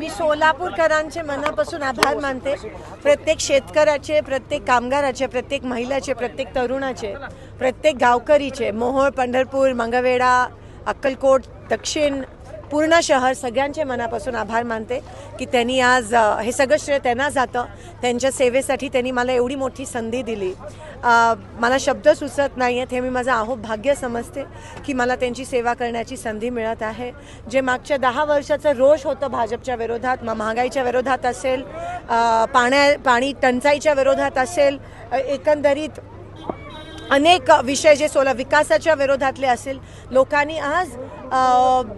मी सोलापूरकरांचे मनापासून आभार मानते. प्रत्येक शेतकऱ्याचे प्रत्येक कामगाराचे प्रत्येक महिलाचे प्रत्येक तरुणाचे प्रत्येक गावकरीचे मोहोळ पंढरपूर मंगवेडा अक्कलकोट दक्षिण पूर्ण शहर सगळ्यांचे मनापासून आभार मानते की त्यांनी आज हे सगळं श्रेय त्यांना जातं. त्यांच्या सेवेसाठी त्यांनी मला एवढी मोठी संधी दिली. मला शब्द सुचत नाही आहेत हे मी माझं आहो भाग्य समजते की मला त्यांची सेवा करण्याची संधी मिळत आहे. जे मागच्या दहा वर्षाचं रोष होतं भाजपच्या विरोधात मग महागाईच्या विरोधात असेल पाण्या पाणी टंचाईच्या विरोधात असेल एकंदरीत अनेक विषय जे सोला विकासाच्या विरोधातले असेल लोकांनी आज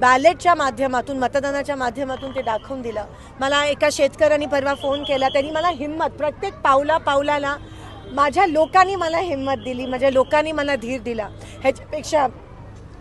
बॅलेटच्या माध्यमातून मतदानाच्या माध्यमातून ते दाखवून दिलं. मला एका शेतकऱ्यांनी परवा फोन केला त्यांनी मला हिंमत प्रत्येक पावला पावलाला माझ्या लोकांनी मला हिंमत दिली माझ्या लोकांनी मला धीर दिला. ह्याच्यापेक्षा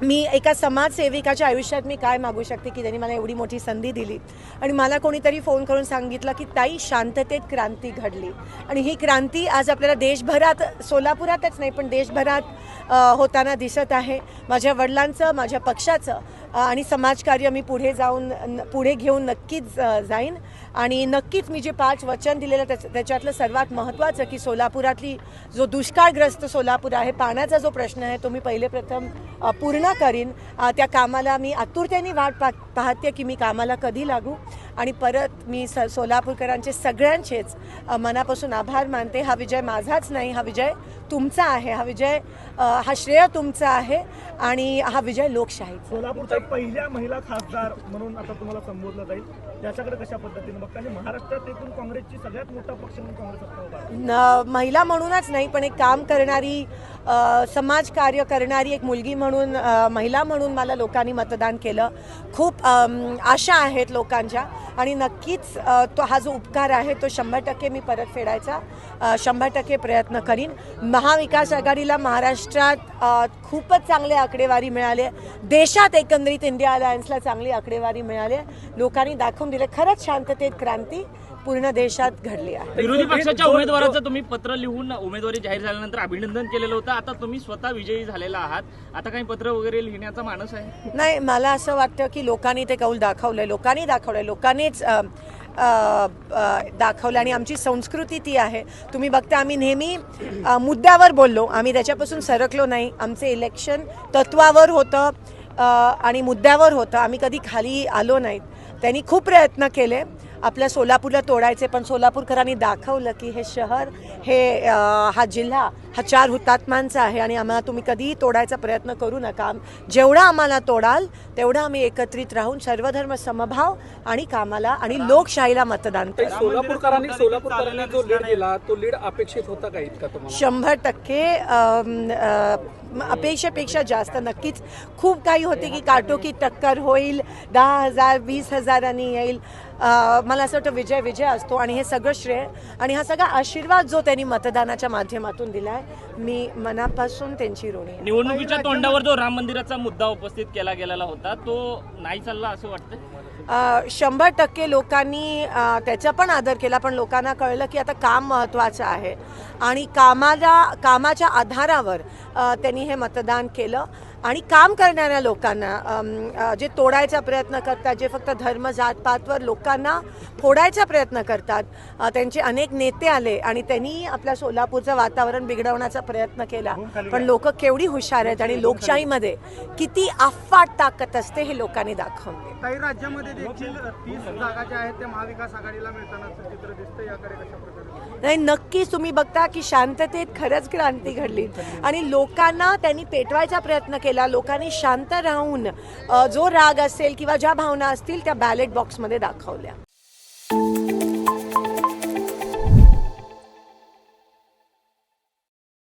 मी एका समाजसेविकाच्या आयुष्यात मी काय मागू शकते की त्यांनी मला एवढी मोठी संधी दिली? आणि मला कोणीतरी फोन करून सांगितलं की ताई शांततेत क्रांती घडली. आणि ही क्रांती आज आपल्याला देशभरात सोलापुरातच नाही पण देशभरात होताना दिसत आहे. माझ्या वडिलांचं माझ्या पक्षाचं आणि समाजकार्य मी पुढे जाऊन न- पुढे घेऊन नक्कीच जाईन. आणि नक्कीच मी जे पाच वचन दिलेलं त्याच त्याच्यातलं सर्वात महत्त्वाचं की सोलापुरातली जो दुष्काळग्रस्त सोलापूर आहे पाण्याचा जो प्रश्न आहे तो मी पहिले प्रथम पूर्ण करीन. त्या कामाला मी आतुरतेने वाट पा पाहते की मी कामाला कधी लागू. आणि परत मी स सोलापूरकरांचे सगळ्यांचेच मनापासून आभार मानते. हा विजय माझाच नाही हा विजय तुमचा आहे. हा विजय हा श्रेय तुमचा आहे आणि हा विजय लोकशाहीचा सोलापूरच्या पहिल्या महिला खासदार म्हणून आता तुम्हाला संबोधलं जाईल. याच्याकडे कशा पद्धतीने बघता? आणि महाराष्ट्रात एकूण काँग्रेसची सगळ्यात मोठा पक्ष म्हणून काँग्रेस महिला म्हणूनच नाही पण एक काम करणारी अ, समाजकार्य करणारी एक मुलगी म्हणून महिला म्हणून मला लोकांनी मतदान केलं. खूप आशा आहेत लोकांच्या आणि नक्कीच तो हा जो उपकार आहे तो शंभर टक्के मी परत फेडायचा. शंभर टक्के प्रयत्न करीन. महाविकास आघाडीला महाराष्ट्रात खूपच चांगले आकडेवारी मिळाले. देशात एकंदरीत इंडिया अलायन्सला चांगली आकडेवारी मिळाली. लोकांनी दाखवून दिले खरंच शांततेत क्रांती पूर्ण देशात घडली आहे. विरोधी पक्षाच्या उमेदवाराचं तुम्ही पत्र लिहून उमेदवारी जाहीर झाल्यानंतर अभिनंदन केलेलं होतं. आता तुम्ही स्वतः विजयी झालेला आहात. आता काही पत्र वगैरे लिहिण्याचा मानस आहे? नाही मला असं वाटतं की लोकांनी ते कौल दाखवलंय लोकांनी दाखवलंय. लोकांनीच दाखवलं आणि आमची संस्कृती ती आहे. तुम्ही बघता आम्ही नेहमी मुद्द्यावर बोललो. आम्ही त्याच्यापासून सरकलो नाही. आमचे इलेक्शन तत्वावर होतं आणि मुद्द्यावर होतं. आम्ही कधी खाली आलो नाहीत. त्यांनी खूप प्रयत्न केले. आपल्या सोलापूरला तोडायचे पण सोलापूरकरांनी दाखवलं की हे शहर हे हा जिल्हा हा चार हुतात्म्यांचा आहे आणि आम्हाला तुम्ही कधीही तोडायचा प्रयत्न करू नका. जेवढा आम्हाला तोडाल तेवढं आम्ही एकत्रित राहून सर्वधर्म समभाव आणि कामाला आणि लोकशाहीला मतदान करू. सोलापूरकरांनी सोलापूरकरांनी जो लीड दिला तो लीड अपेक्षित होता का इतका शंभर टक्के अपेक्षेपेक्षा जास्त. नक्कीच खूप काही होते की काटोकी टक्कर होईल दहा हजार वीस हजारांनी येईल. मला असं वाटतं विजय विजय असतो आणि हे सगळं श्रेय आणि हा सगळा आशीर्वाद जो त्यांनी मतदानाच्या माध्यमातून दिला आहे मी मनापासून त्यांची ऋणी आहे. निवडणुकीच्या तोंडावर जो राम मंदिराचा मुद्दा उपस्थित केला गेलेला होता तो नाही चालला असं वाटतं अ, शंभर टक्के लोकांनी अ, त्याचा पण आदर केला पण लोकांना कळलं की आता काम महत्त्वाचं आहे. आणि कामाला कामाच्या आधारावर अ, त्यांनी हे मतदान केलं. आणि काम करणाऱ्या लोकांना जे तोडायचा प्रयत्न करतात जे फक्त धर्म जातपातवर लोकांना फोडायचा प्रयत्न करतात त्यांचे अनेक नेते आले आणि त्यांनी आपल्या सोलापूरचं वातावरण बिघडवण्याचा प्रयत्न केला. पण लोक केवढी हुशार आहेत आणि लोकशाहीमध्ये किती अफाट ताकद असते हे लोकांनी दाखवले. काही राज्यामध्ये देखील तीस जागा ज्या आहेत त्या महाविकास आघाडीला मिळतानाचं चित्र दिसतं याकडे कशा प्रकारे नाही नक्कीच तुम्ही बघता की शांततेत खरंच क्रांती घडली. आणि लोकांना त्यांनी पेटवायचा प्रयत्न केला. लोकांनी शांत राहून जो राग असेल किंवा ज्या भावना असतील त्या बॅलेट बॉक्समध्ये दाखवल्या.